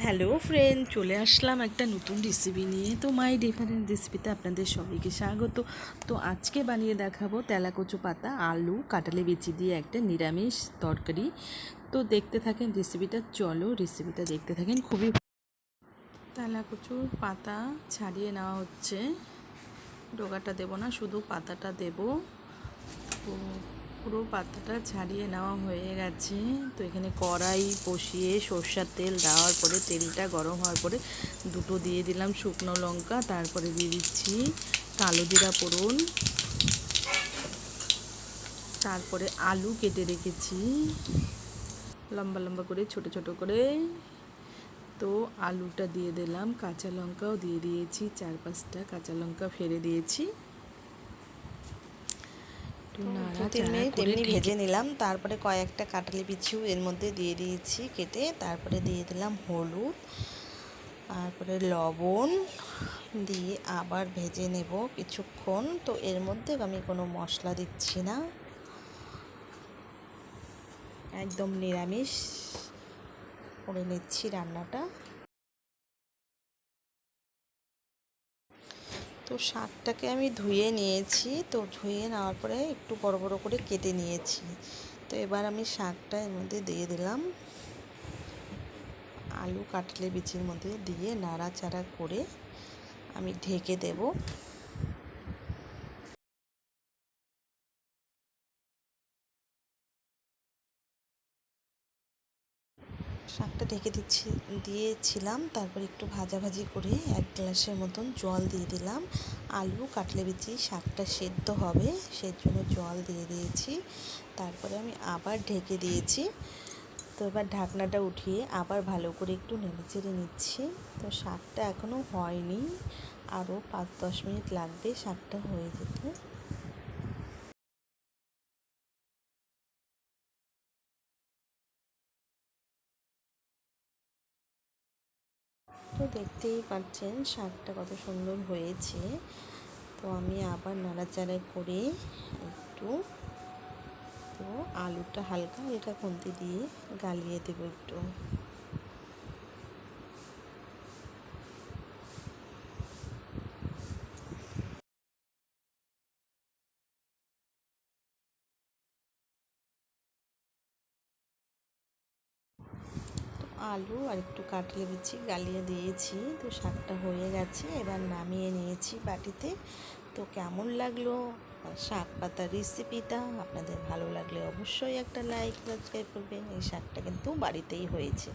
Hello friend চলে আসলাম একটা নতুন রেসিপি নিয়ে। তো মাই ডিফারেন্ট রেসিপিতে আপনাদের সবাইকে স্বাগত। তো, আজকে বানিয়ে দেখাবো তেলাকচু পাতা, আলু কাটালে বেচি দিয়ে একটা নিরামিষ তরকারি। তো, দেখতে থাকেন রেসিপিটা চলো রেসিপিটা দেখতে থাকেন। খুবই তেলাকচুর পাতা ছাড়িয়ে নেওয়া হচ্ছে। ডোগাটা দেবো না, শুধু পাতাটা দেবো। তো পুরো পাতাটা ছাড়িয়ে নেওয়া হয়ে গেছে। তো এখানে কড়াই বসিয়ে সর্ষার তেল দেওয়ার পরে, তেলটা গরম হওয়ার পরে দুটো দিয়ে দিলাম শুকনো লঙ্কা, তারপরে দিয়ে দিচ্ছি কালো জিরা ফোড়ন। তারপরে আলু কেটে রেখেছি। লম্বা লম্বা করে, ছোট ছোট করে। তো আলুটা দিয়ে দিলাম, কাঁচা লঙ্কাও দিয়ে দিয়েছি, চার পাঁচটা কাঁচা লঙ্কা ফেলে দিয়েছি। মিনিট এমনি ভেজে নিলাম। তারপরে কয়েকটা কাটালি পিছু এর মধ্যে দিয়ে দিয়েছি কেটে। তারপরে দিয়ে দিলাম হলুদ। তারপরে লবণ দিয়ে আবার ভেজে নেব কিছুক্ষণ। তো এর মধ্যে আমি কোনো মশলা দিচ্ছি না। একদম নিরামিষ করে নিচ্ছি রান্নাটা। তো শাকটাকে আমি ধুয়ে নিয়েছি। তো ধুয়ে নেওয়ার পরে একটু বড় বড় করে কেটে নিয়েছি। তো এবার আমি শাকটা এর মধ্যে দিয়ে দিলাম। আলু কাটলে বিচির মধ্যে দিয়ে নাড়াচাড়া করে আমি ঢেকে দেবো। শাকটা ঢেকে দিচ্ছি, দিয়েছিলাম। তারপর একটু ভাজাভাজি করে এক গ্লাসের মতন জল দিয়ে দিলাম। আলু কাটলে বিচি শাকটা সেদ্ধ হবে সেই জন্য জল দিয়ে দিয়েছি। তারপরে আমি আবার ঢেকে দিয়েছি। তো এবার ঢাকনাটা উঠিয়ে আবার ভালো করে একটু নেড়ে চেড়ে নিচ্ছি। তো শাকটা এখনও হয়নি। আরও পাঁচ দশ মিনিট লাগবে শাকটা হয়ে যেতে। তো দেখতেই পাচ্ছেন, শাকটা কত সুন্দর হয়েছে। তো আমি আবার নাড়াচাড়া করে একটু, তো আলুটা হালকা হালকা খুন্তি দিয়ে গালিয়ে দেবো একটু। আলু আর একটু কাটলে বিচি গালিয়ে দিয়েছি। তো শাকটা হয়ে গেছে, এবার নামিয়ে নিয়েছি বাটিতে। তো কেমন লাগল শাক পাতার রেসিপিটা আপনাদের ভালো লাগলে অবশ্যই একটা লাইক সাবস্ক্রাইব করবেন। এই শাকটা কিন্তু বাড়িতেই হয়েছে।